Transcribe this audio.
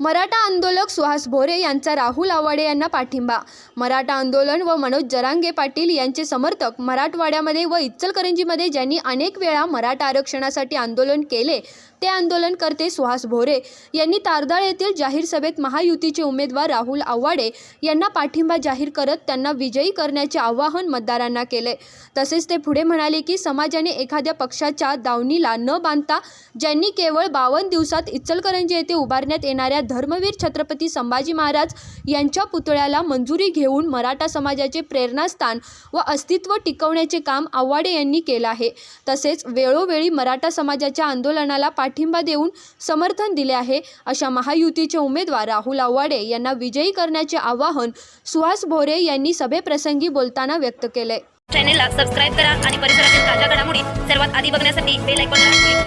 मराठा आंदोलक सुहास भोरे यांचा राहुल आवाडे यांना पाठिंबा. मराठा आंदोलन व मनोज जरांगे पाटील यांचे समर्थक मराठवाड्यामध्ये व इचलकरंजीमध्ये ज्यांनी अनेक वेळा मराठा आरक्षणासाठी आंदोलन केले ते आंदोलनकर्ते सुहास भोरे यांनी तारदाळ येथील जाहीर सभेत महायुतीचे उमेदवार राहुल आव्हाडे यांना पाठिंबा जाहीर करत त्यांना विजयी करण्याचे आवाहन मतदारांना केले. तसेच ते पुढे म्हणाले की समाजाने एखाद्या पक्षाच्या दावणीला न बांधता ज्यांनी केवळ बावन्न दिवसात इचलकरंजी येथे उभारण्यात येणाऱ्या धर्मवीर छत्रपती संभाजी महाराज यांच्या पुतळ्याला मंजुरी घेऊन मराठा समाजाचे प्रेरणास्थान व अस्तित्व टिकवण्याचे काम आव्हाडे यांनी केलं आहे. तसेच वेळोवेळी मराठा समाजाच्या आंदोलनाला पाठिंबा देऊन समर्थन दिले आहे अशा महायुतीचे उमेदवार राहुल आव्हाडे यांना विजयी करण्याचे आवाहन सुहास भोरे यांनी सभेप्रसंगी बोलताना व्यक्त केले चॅनेलला सबस्क्राईब करा आणि परिसरातील ताज्या घडामोडी सर्वात आधी बघण्यासाठी बेल आयकॉनला क्लिक करा